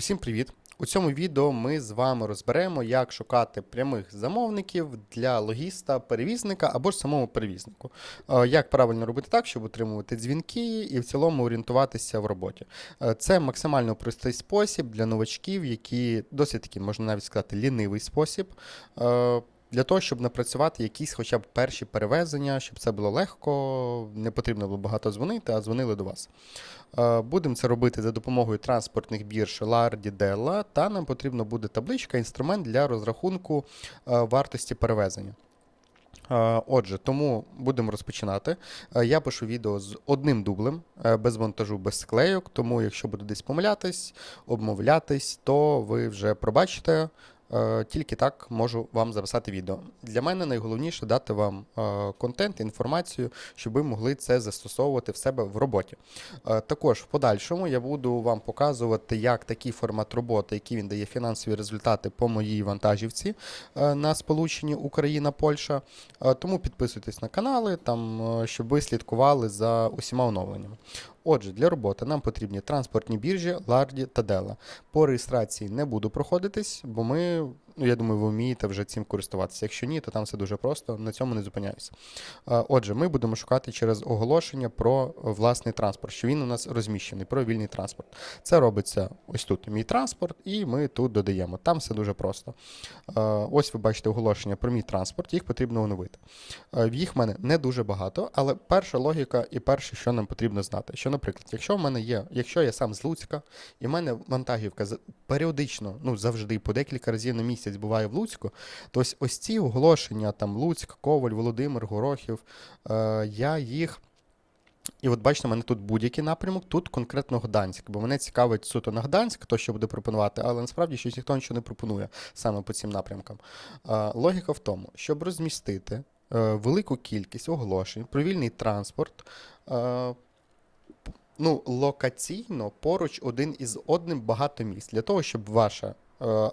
Усім привіт! У цьому відео ми з вами розберемо, як шукати прямих замовників для логіста, перевізника або ж самому перевізнику. Е, Як правильно робити так, щоб отримувати дзвінки і в цілому орієнтуватися в роботі. Е, Це максимально простий спосіб для новачків, які досить таки, можна навіть сказати, лінивий спосіб. Для того, щоб напрацювати якісь хоча б перші перевезення, щоб це було легко, не потрібно було багато дзвонити, а дзвонили до вас. Е, Будемо це робити за допомогою транспортних бірж Lardi, Della, та нам потрібно буде табличка, інструмент для розрахунку е, вартості перевезення. Е, Отже, тому будемо розпочинати. Я пишу відео з одним дублем, без монтажу, без склейок. Тому, якщо буду десь помилятись, обмовлятись, то ви вже пробачите. Е, Тільки так можу вам записати відео. Для мене найголовніше дати вам е, контент, інформацію, щоб ви могли це застосовувати в себе в роботі. Е, Також в подальшому я буду вам показувати, як такий формат роботи, який він дає фінансові результати по моїй вантажівці на сполученні Україна-Польща. Е, Тому підписуйтесь на канали, там, щоб ви слідкували за усіма оновленнями. Отже, для роботи нам потрібні транспортні біржі ларді та дела. По реєстрації не буду проходитись, бо ми, ну я думаю, ви вмієте вже цим користуватися. Якщо ні, то там все дуже просто, на цьому не зупиняюся. Отже, ми будемо шукати через оголошення про е, власний транспорт, що він у нас розміщений, про вільний транспорт. Це робиться ось тут мій транспорт, і ми тут додаємо. Там все дуже просто. Ось ви бачите оголошення про мій транспорт, їх потрібно оновити. Їх в мене не дуже багато, але перша логіка і перше, що нам потрібно знати, що, наприклад, якщо в мене є, якщо я сам з Луцька, і в мене вантажівка періодично, ну завжди по декілька разів на місяць буває в Луцьку, то ось, ось ці оголошення там Луцьк, Коваль, Володимир, Горохів, е, я їх. І от бачите, у мене тут будь-який напрямок, тут конкретно Гданськ, бо мене цікавить суто на Гданськ, то що буде пропонувати, але насправді щось ніхто нічого не пропонує саме по цим напрямкам. Е, логіка в тому, щоб розмістити е, велику кількість оголошень про вільний транспорт. е, Ну, локаційно поруч один із одним багато місць для того, щоб ваша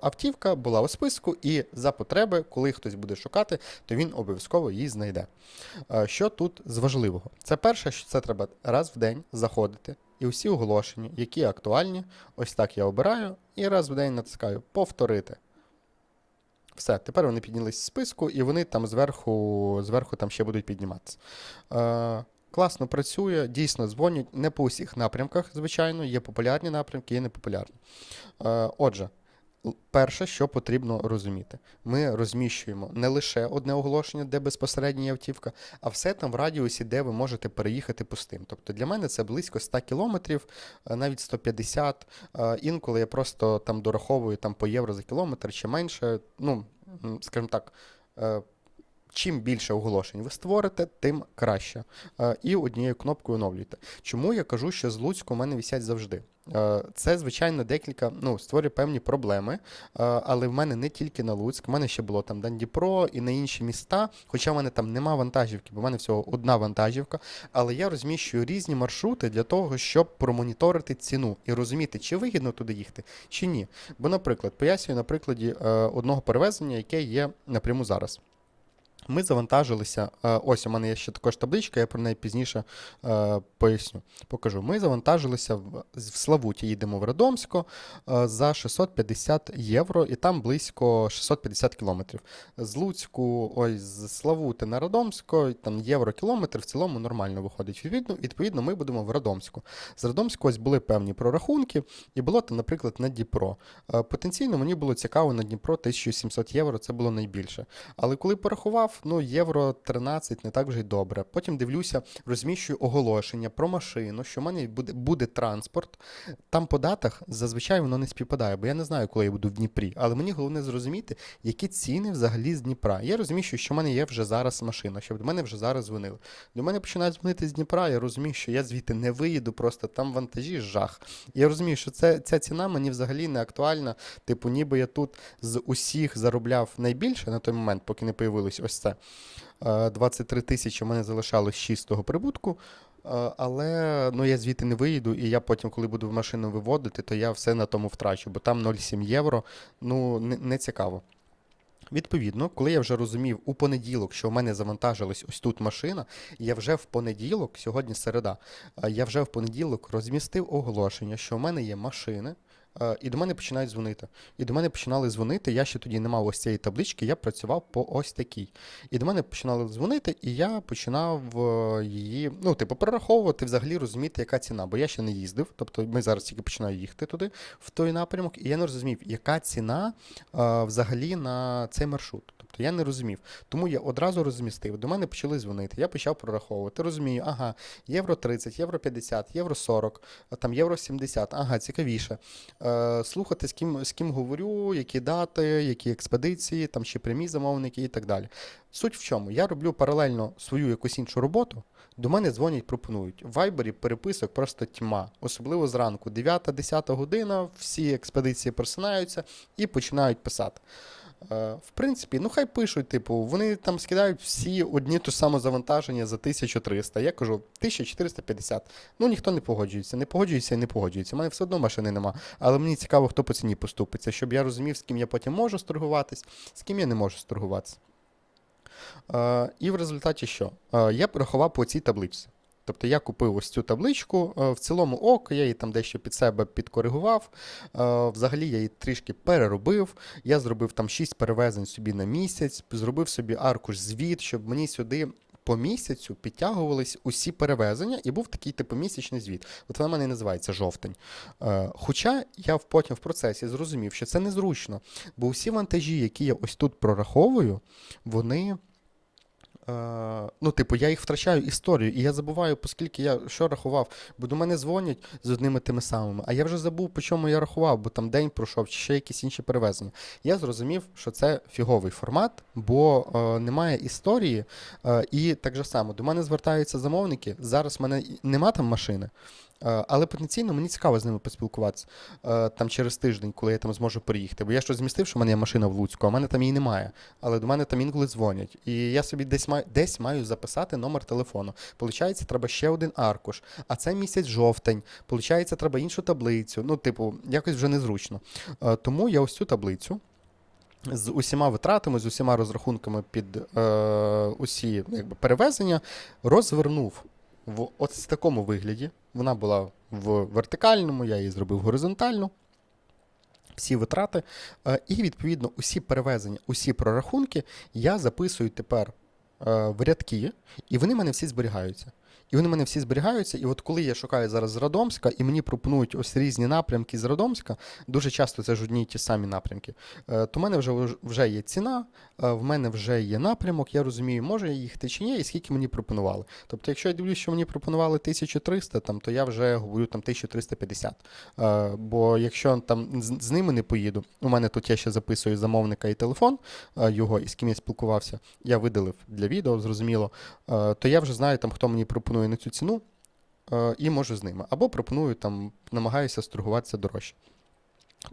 автівка була у списку, і за потреби, коли хтось буде шукати, то він обов'язково її знайде. Е, Що тут з важливого? Це перше, що це треба раз в день заходити, і усі оголошення, які актуальні, ось так я обираю, і раз в день натискаю повторити. Все, тепер вони піднялись з списку, і вони там зверху, зверху там ще будуть підніматися. Е, класно працює, дійсно дзвонять не по усіх напрямках, звичайно, є популярні напрямки, є непопулярні. Е, отже, перше, що потрібно розуміти, ми розміщуємо не лише одне оголошення, де безпосередньо є автівка, а все там в радіусі, де ви можете переїхати пустим. Тобто для мене це близько 100 кілометрів, е, навіть 150. Е, Інколи я просто там дораховую там, по євро за кілометр чи менше. Ну, скажімо так. Чим більше оголошень ви створите, тим краще. Е, І однією кнопкою оновлюйте. Чому я кажу, що з Луцьку у мене висять завжди? Е, Це, звичайно, декілька, ну, створює певні проблеми, е, але в мене не тільки на Луцьк, в мене ще було там Дніпро і на інші міста, хоча в мене там нема вантажівки, бо в мене всього одна вантажівка, але я розміщую різні маршрути для того, щоб промоніторити ціну і розуміти, чи вигідно туди їхати, чи ні. Бо, наприклад, пояснюю на прикладі одного перевезення, яке є напряму зараз. Ми завантажилися. е, Ось у мене є ще також табличка, я про неї пізніше е, поясню. Покажу. Ми завантажилися в, Славуті, їдемо в Радомсько е, за 650 євро, і там близько 650 кілометрів. З Луцьку, ой, з Славути на Радомсько, там євро кілометр в цілому нормально виходить. Відповідно, відповідно, ми будемо в Радомську. З Радомську ось були певні прорахунки, і було там, наприклад, на Дніпро. Потенційно мені було цікаво на Дніпро 1700 євро, це було найбільше. Але коли порахував, ну євро 13 не так вже й добре. Потім дивлюся, розміщую оголошення про машину, що в мене буде, буде транспорт. Там по датах зазвичай воно не співпадає, бо я не знаю, коли я буду в Дніпрі. Але мені головне зрозуміти, які ціни взагалі з Дніпра. Я розумію, що в мене є вже зараз машина, щоб до мене вже зараз дзвонили. До мене починають дзвонити з Дніпра, я розумію, що я звідти не виїду, просто там вантажі жах. Я розумію, що це, ця ціна мені взагалі не актуальна. Типу, ніби я тут з усіх заробляв найбільше на той момент, поки не появилось ось це. Е, 23 тисячі в мене залишалось чистого прибутку. Е, Але ну, я звідти не виїду, і я потім, коли буду машину виводити, то я все на тому втрачу, бо там 0,7 євро. Ну, не, не цікаво. Відповідно, коли я вже розумів у понеділок, що в мене завантажилась ось тут машина, я вже в понеділок, сьогодні середа, е, я вже в понеділок розмістив оголошення, що в мене є машини, і до мене починають дзвонити. І до мене починали дзвонити. Я ще тоді не мав ось цієї таблички, я працював по ось такій. І до мене починали дзвонити, і я починав е, її, ну, типу, перераховувати, взагалі розуміти, яка ціна. Бо я ще не їздив. Тобто ми зараз тільки починаю їхати туди, в той напрямок, і я не розумів, яка ціна е, взагалі на цей маршрут. Я не розумів. Тому я одразу розмістив. До мене почали дзвонити. Я почав прораховувати. Розумію, ага, євро 30, євро 50, євро 40, там євро 70. Ага, цікавіше. Е, слухати, з ким, з ким говорю, які дати, які експедиції, там ще прямі замовники і так далі. Суть в чому? Я роблю паралельно свою якусь іншу роботу. До мене дзвонять, пропонують. В Вайбері переписок просто тьма, особливо зранку. 9-10 година, всі експедиції просинаються і починають писати. Е, В принципі, ну хай пишуть, типу, вони там скидають всі одні ж саме завантаження за 1300. Я кажу 1450. Ну ніхто не погоджується, не погоджується і не погоджується. У мене все одно машини нема. Але мені цікаво, хто по ціні поступиться, щоб я розумів, з ким я потім можу сторгуватись, з ким я не можу сторгуватися. Е, І в результаті що? Е, Я порахував по цій табличці. Тобто я купив ось цю табличку, е, в цілому ок, я її там дещо під себе підкоригував. Е, Взагалі я її трішки переробив. Я зробив там 6 перевезень собі на місяць, зробив собі аркуш звіт, щоб мені сюди. По місяцю підтягувались усі перевезення, і був такий типу місячний звіт. От вона мене і називається жовтень. Е, хоча я потім в процесі зрозумів, що це незручно, бо усі вантажі, які я ось тут прораховую, вони. Е, ну, типу, я їх втрачаю історію, і я забуваю, оскільки я що рахував, бо до мене дзвонять з одними тими самими, а я вже забув, по чому я рахував, бо там день пройшов, чи ще якісь інші перевезення. Я зрозумів, що це фіговий формат, бо е, немає історії. Е, і так же само, до мене звертаються замовники. Зараз в мене нема там машини. Е, Але потенційно мені цікаво з ними поспілкуватися е, там через тиждень, коли я там зможу приїхати. Бо я щось змістив, що в мене є машина в Луцьку, а в мене там її немає. Але до мене там інколи дзвонять. І я собі десь маю десь маю записати номер телефону. Получається, треба ще один аркуш. А це місяць жовтень. Получається, треба іншу таблицю. Ну, типу, якось вже незручно. Е, Тому я ось цю таблицю. З усіма витратами, з усіма розрахунками під е, усі якби, перевезення розвернув в ось такому вигляді. Вона була в вертикальному, я її зробив горизонтально. Всі витрати. Е, і, відповідно, усі перевезення, усі прорахунки я записую тепер в рядки, і вони в мене всі зберігаються. І вони в мене всі зберігаються. І от коли я шукаю зараз з Радомська, і мені пропонують ось різні напрямки з Радомська, дуже часто це ж одні й ті самі напрямки, е, то в мене вже, вже є ціна, е, в мене вже є напрямок, я розумію, може я їхати чи ні, і скільки мені пропонували. Тобто, якщо я дивлюсь, що мені пропонували 1300, там, то я вже говорю там 1350. Е, Бо якщо там з, ними не поїду, у мене тут я ще записую замовника і телефон його, і з ким я спілкувався, я видалив для відео, зрозуміло, то я вже знаю, там, хто мені пропонує на цю ціну, е, і можу з ними. Або пропоную там, намагаюся сторгуватися дорожче.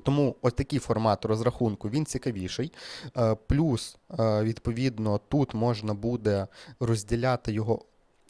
Тому ось такий формат розрахунку він цікавіший. Е, Плюс, е, відповідно, тут можна буде розділяти його.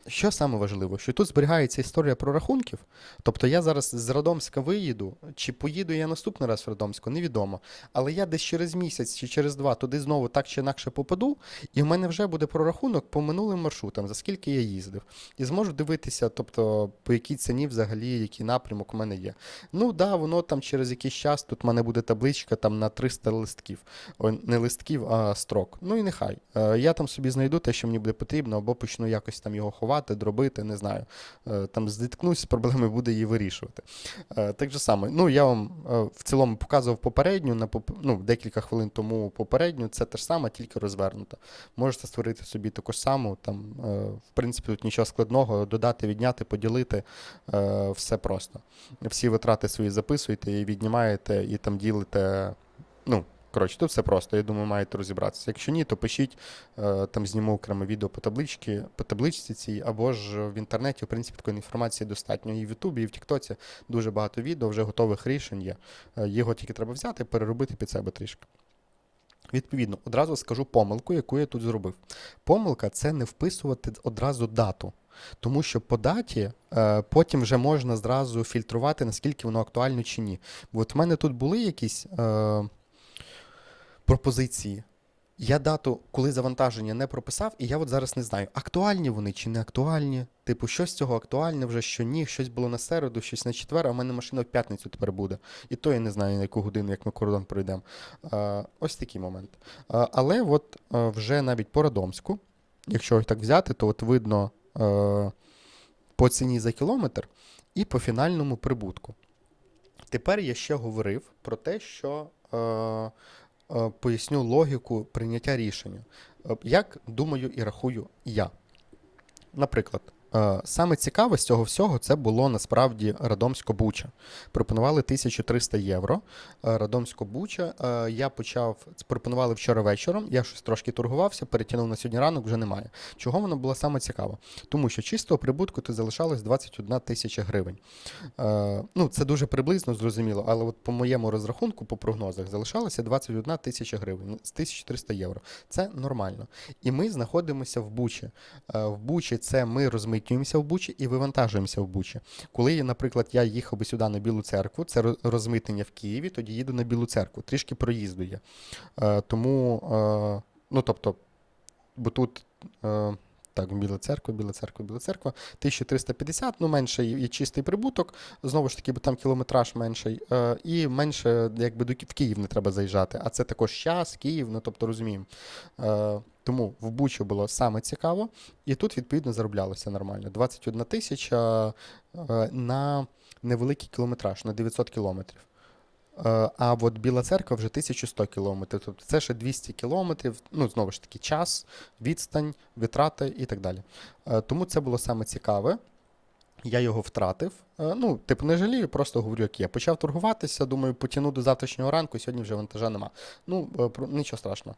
Що саме важливо, що тут зберігається історія прорахунків. Тобто я зараз з Радомська виїду, чи поїду я наступний раз в Радомську, невідомо. Але я десь через місяць чи через два туди знову так чи інакше попаду, і в мене вже буде прорахунок по минулим маршрутам, за скільки я їздив. І зможу дивитися, тобто, по якій ціні взагалі, який напрямок у мене є. Ну да, воно там через якийсь час тут в мене буде табличка там на 300 листків. О, не листків, а строк. Ну і нехай. Е, Я там собі знайду те, що мені буде потрібно, або почну якось там його ховати, дробити, не знаю. Е, Там зіткнусь з проблеми, буду її вирішувати. Е, Так же саме. Ну, я вам е, в цілому показував попередню, на ну, декілька хвилин тому попередню, це те ж саме, тільки розвернуто. Можете створити собі таку ж саму, там, в принципі, тут нічого складного, додати, відняти, поділити, все просто. Всі витрати свої записуєте і віднімаєте, і там ділите. Ну, коротше, тут все просто. Я думаю, маєте розібратися. Якщо ні, то пишіть, е, там зніму окреме відео по табличці, по табличці цій, або ж в інтернеті, в принципі, такої інформації достатньо. І в Ютубі, і в Тіктоці дуже багато відео, вже готових рішень є. Е, Його тільки треба взяти, переробити під себе трішки. Відповідно, одразу скажу помилку, яку я тут зробив. Помилка це не вписувати одразу дату. Тому що по даті е, потім вже можна зразу фільтрувати, наскільки воно актуально чи ні. Бо От в мене тут були якісь е, пропозиції. Я дату, коли завантаження не прописав, і я от зараз не знаю, актуальні вони чи не актуальні. Типу, що з цього актуальне вже, що ні, щось було на середу, щось на четвер, а в мене машина в п'ятницю тепер буде. І то я не знаю, на яку годину, як ми кордон пройдемо. Ось такий момент. Е, але от вже навіть по Радомську, якщо так взяти, то от видно е, по ціні за кілометр і по фінальному прибутку. Тепер я ще говорив про те, що е, поясню логіку прийняття рішення. Е, Як думаю і рахую я. Наприклад, е, саме цікаве з цього всього це було насправді Радомсько-Буча. Пропонували 1300 євро. Е, Радомсько-Буча. Е, Я почав, пропонували вчора вечором, я щось трошки торгувався, перетягнув на сьогодні ранок, вже немає. Чого воно було саме цікаво? Тому що чистого прибутку тут залишалось 21 тисяча гривень. Е, ну, це дуже приблизно зрозуміло, але от по моєму розрахунку, по прогнозах, залишалося 21 тисяча гривень з 1300 євро. Це нормально. І ми знаходимося в Бучі. Е, в Бучі це ми розмитнюємося в Бучі і вивантажуємося в Бучі. Коли, наприклад, я їхав би сюди на Білу церкву, це роз- розмитнення в Києві, тоді їду на Білу церкву. Трішки проїзду є. Е, тому, е, ну тобто, бо тут. Так, Біла церква, Біла церква, Біла церква. 1350, ну менше і чистий прибуток. Знову ж таки, бо там кілометраж менший. Е, і менше, якби до в Київ не треба заїжджати. А це також час, Київ, ну тобто розуміємо. Е, тому в Бучі було саме цікаво, і тут, відповідно, зароблялося нормально. 21 тисяча е, на невеликий кілометраж, на 900 кілометрів. Е, А от Біла церква вже 1100 кілометрів. Тобто це ще 200 кілометрів, ну, знову ж таки, час, відстань, витрати і так далі. Е, Тому це було саме цікаве. Я його втратив. Е, Ну, типу, не жалію, просто говорю, як є. Почав торгуватися, думаю, потягну до завтрашнього ранку, сьогодні вже вантажа нема. Ну, нічого страшного.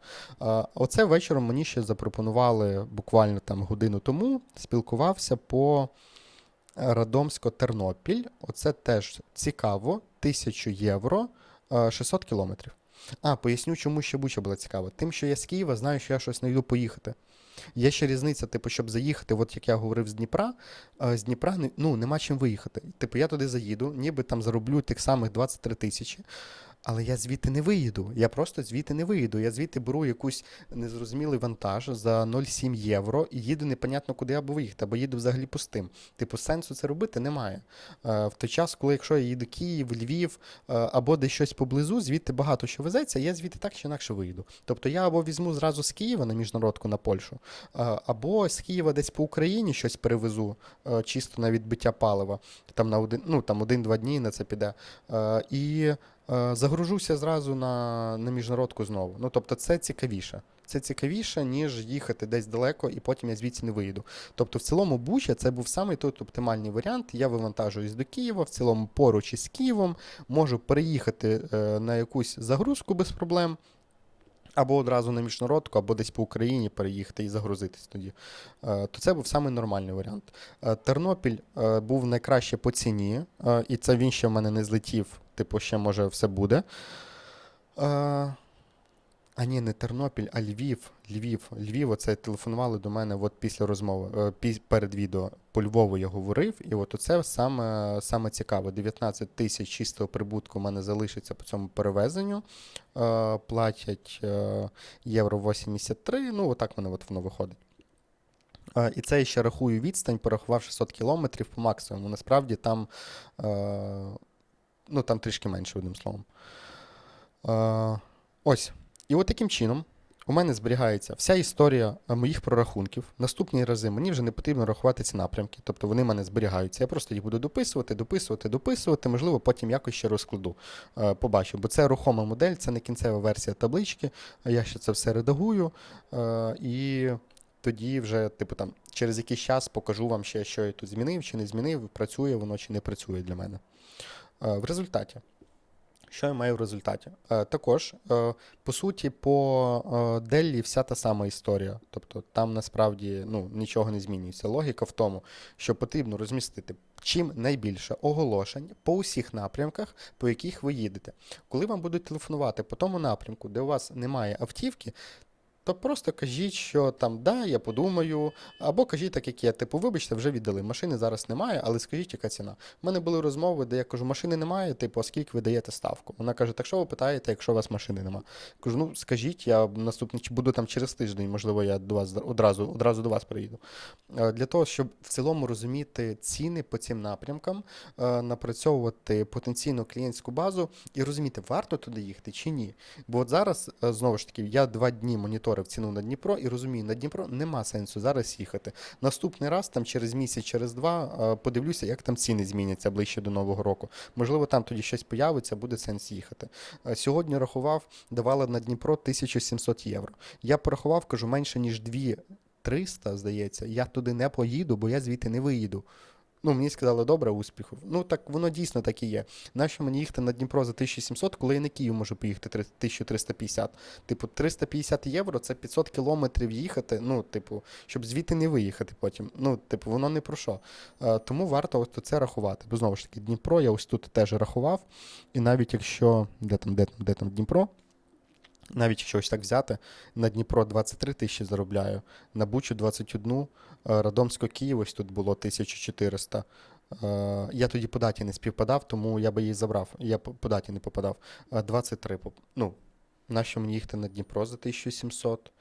Оце вечором мені ще запропонували буквально там годину тому. Спілкувався по Радомсько-Тернопіль. Оце теж цікаво. 1000 євро, е, 600 кілометрів. А, поясню, чому ще Буча була цікава. Тим, що я з Києва знаю, що я щось знайду поїхати. Є ще різниця, типу, щоб заїхати, от як я говорив з Дніпра, е, з Дніпра ну, нема чим виїхати. Типу, я туди заїду, ніби там зароблю тих самих 23 тисячі. Але я звідти не виїду. Я просто звідти не виїду. Я звідти беру якусь незрозумілий вантаж за 0,7 євро і їду непонятно куди або виїхати, або їду взагалі пустим. Типу, сенсу це робити немає. Е, в той час, коли якщо я їду Київ, Львів е, або десь щось поблизу, звідти багато що везеться, я звідти так чи інакше виїду. Тобто я або візьму зразу з Києва на міжнародку на Польщу, е, або з Києва десь по Україні щось перевезу, чисто на відбиття палива. Там на один, ну там один-два дні на це піде. І загружуся зразу на, на міжнародку знову. Ну тобто це цікавіше. Це цікавіше, ніж їхати десь далеко, і потім я звідси не виїду. Тобто, в цілому Буча це був самий той оптимальний варіант. Я вивантажуюсь до Києва, в цілому поруч із Києвом, можу переїхати е, на якусь загрузку без проблем. Або одразу на міжнародку, або десь по Україні переїхати і загрузитись тоді. Е, То це був самий нормальний варіант. Е, Тернопіль е, був найкраще по ціні, е, і це він ще в мене не злетів, типу, ще може все буде. Е, А ні, не Тернопіль, а Львів. Львів. Львів, оце телефонували до мене от після розмови, е, перед відео. По Львову я говорив, і от оце саме, саме цікаве. 19 тисяч чистого прибутку в мене залишиться по цьому перевезенню. Е, Платять е, євро 83, ну отак мене от воно виходить. Е, І це я ще рахую відстань, порахував 600 кілометрів по максимуму. Насправді там, ну, там трішки менше, одним словом. Е, ось. І от таким чином у мене зберігається вся історія е, моїх прорахунків. Наступні рази мені вже не потрібно рахувати ці напрямки, тобто вони в мене зберігаються. Я просто їх буду дописувати, дописувати, дописувати, можливо, потім якось ще розкладу. Е, Побачу, бо це рухома модель, це не кінцева версія таблички. Я ще це все редагую. е, І тоді вже, типу, там, через якийсь час покажу вам ще, що я тут змінив, чи не змінив, працює воно чи не працює для мене. Е, В результаті. Що я маю в результаті? Е, також, е, по суті, по Деллі вся та сама історія. Тобто там насправді ну, нічого не змінюється. Логіка в тому, що потрібно розмістити чим найбільше оголошень по усіх напрямках, по яких ви їдете. Коли вам будуть телефонувати по тому напрямку, де у вас немає автівки, то просто кажіть, що там да, я подумаю, або кажіть так, як є. Типу, вибачте, вже віддали. Машини зараз немає, але скажіть, яка ціна. У мене були розмови, де я кажу, машини немає, типу, а скільки ви даєте ставку? Вона каже, так що ви питаєте, якщо у вас машини немає? Кажу, ну скажіть, я наступний чи буду там через тиждень, можливо, я до вас одразу, одразу до вас приїду. Е, Для того, щоб в цілому розуміти ціни по цим напрямкам, е, напрацьовувати потенційну клієнтську базу і розуміти, варто туди їхати чи ні. Бо от зараз, е, знову ж таки, я два дні моніторив ціну на Дніпро і розумію, на Дніпро нема сенсу зараз їхати. Наступний раз, там через місяць, через два, е, подивлюся, як там ціни зміняться ближче до Нового року. Можливо, там тоді щось появиться, буде сенс їхати. Е, Сьогодні рахував, давали на Дніпро 1700 євро. Я порахував, кажу, менше ніж 2300, здається, я туди не поїду, бо я звідти не виїду. Ну, мені сказали, добре, успіху. Ну, так воно дійсно так і є. Нащо мені їхати на Дніпро за 1700, коли я на Київ можу поїхати 1350? Типу, 350 євро це 500 кілометрів їхати. Ну, типу, щоб звідти не виїхати потім. Ну, типу, воно не про що. Е, тому варто ось це рахувати. Бо знову ж таки, Дніпро я ось тут теж рахував. І навіть якщо. Де там, де там, де там Дніпро? Навіть якщо ось так взяти, на Дніпро 23 тисячі заробляю, на Бучу 21, е, Радомсько-Київ ось тут було 1400. Е, Я тоді по даті не співпадав, тому я би її забрав. Я по даті не попадав. Е, 23. Ну, нащо мені їхати на Дніпро за 1700?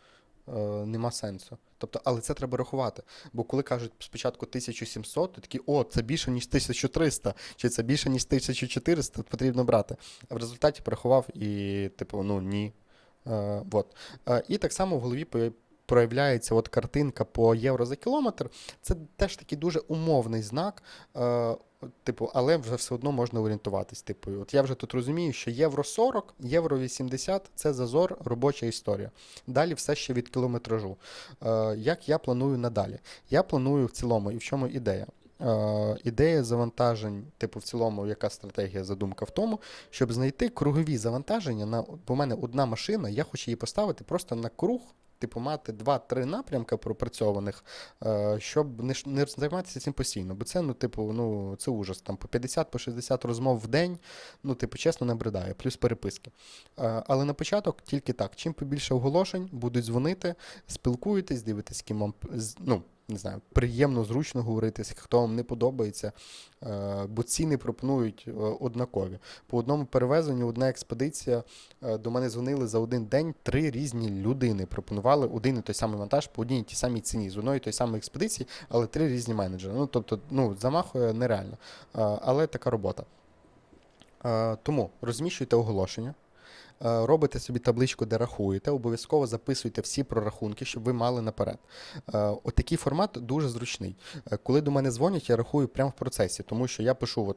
Е, Нема сенсу. Тобто, але це треба рахувати. Бо коли кажуть спочатку 1700, то такі, о, це більше, ніж 1300, чи це більше, ніж 1400, потрібно брати. А в результаті порахував і, типу, ну ні. Е, вот. Е, і так само в голові проявляється от картинка по євро за кілометр. Це теж такий дуже умовний знак. Е, Типу, але вже все одно можна орієнтуватись. Типу, от я вже тут розумію, що євро 40, євро 80 це зазор, робоча історія. Далі все ще від кілометражу. Е, як я планую надалі? Я планую в цілому, і в чому ідея? Е, ідея завантажень, типу, в цілому, яка стратегія, задумка в тому, щоб знайти кругові завантаження на бо в мене одна машина, я хочу її поставити просто на круг. Типу, мати два-три напрямки пропрацьованих, е, щоб не, займатися цим постійно. Бо це, ну, типу, ну, це ужас. Там по 50 по 60 розмов в день, ну, типу, чесно, набридає, плюс переписки. Е, але на початок тільки так. Чим побільше оголошень, будуть дзвонити, спілкуєтесь, дивитесь, ким вам ну, не знаю, приємно, зручно говорити, хто вам не подобається, е, бо ціни пропонують е, однакові. По одному перевезенню, одна експедиція, е, до мене дзвонили за один день три різні людини. Пропонували один і той самий вантаж по одній і тій самій ціні з одної і тої самої експедиції, але три різні менеджери. Ну, тобто, ну, замахує нереально. Але така робота. Тому розміщуйте оголошення. Е, Робите собі табличку, де рахуєте, обов'язково записуйте всі прорахунки, щоб ви мали наперед. Е, Отакий формат дуже зручний. Е, Коли до мене дзвонять, я рахую прямо в процесі, тому що я пишу от,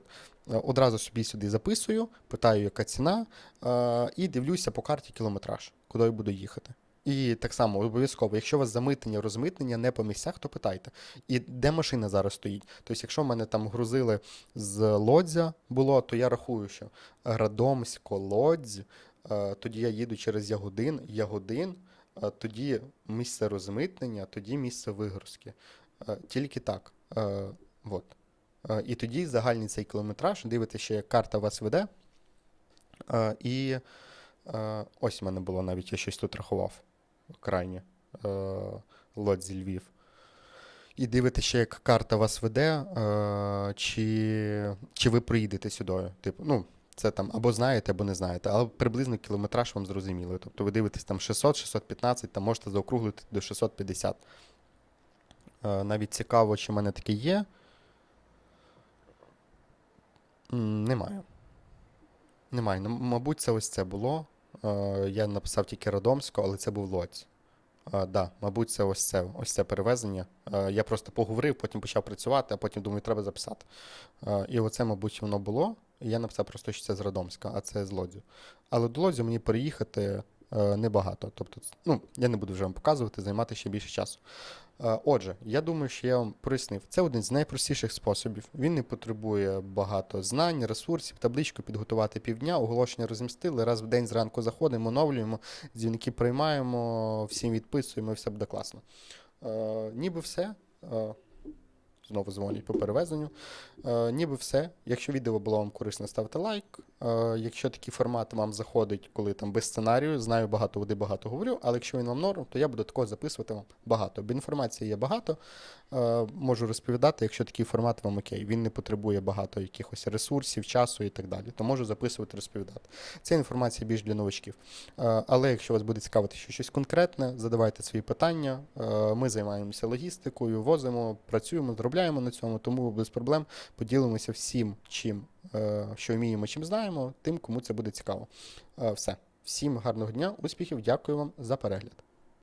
одразу собі сюди записую, питаю, яка ціна, і дивлюся по карті кілометраж, куди я буду їхати. І так само обов'язково, якщо у вас замитнення, розмитнення не по місцях, то питайте. І де машина зараз стоїть? Тобто, якщо мене там грузили з Лодзя було, то я рахую, що Радомсько, Лодзь, тоді я їду через Ягодин, Ягодин, е, тоді місце розмитнення, тоді місце вигрузки. Е, Тільки так. Е. Е, І тоді загальний цей кілометраж, дивитеся, як карта вас веде. Е, І е, ось в мене було навіть, я щось тут рахував крайнє. е, Лодзі Львів. І дивитеся, як карта вас веде, е, чи, чи ви приїдете сюди. Типу, ну, це там або знаєте, або не знаєте, але приблизно кілометраж вам зрозуміло. Тобто ви дивитесь там 600, 615, там можете заокруглити до 650. Е, Навіть цікаво, чи в мене таке є. Немає. Немає. Ну, мабуть, це ось це було. Е, Я написав тільки Радомсько, але це був Лодзь. Так, да, мабуть, це ось це, ось це перевезення. Е, Я просто поговорив, потім почав працювати, а потім думаю, треба записати. Е, І оце, мабуть, воно було. Я написав просто, що це з Радомська, а це з Лодзю. Але до Лодзю мені переїхати е, небагато. Тобто, ну, я не буду вже вам показувати, займати ще більше часу. Е, Отже, я думаю, що я вам прояснив. Це один з найпростіших способів. Він не потребує багато знань, ресурсів, табличку підготувати півдня, оголошення розмістили. Раз в день зранку заходимо, оновлюємо, дзвінки приймаємо, всім відписуємо, все буде класно. Е, ніби все. Е, знову дзвонять по перевезенню. Е, ніби все. Якщо відео було вам корисно, ставте лайк. Е, якщо такий формат вам заходить, коли там без сценарію, знаю багато води, багато говорю, але якщо він вам норм, то я буду такого записувати вам багато. Бо інформації є багато. Е, можу розповідати, якщо такий формат вам окей. Він не потребує багато якихось ресурсів, часу і так далі. То можу записувати, розповідати. Це інформація більш для новачків. Е, але якщо вас буде цікавити що щось конкретне, задавайте свої питання. Е, ми займаємося логістикою, возимо, працюємо, заробляємо на цьому, тому без проблем поділимося всім, чим, е, що вміємо, чим знаємо, тим, кому це буде цікаво. Е, все. Всім гарного дня, успіхів, дякую вам за перегляд.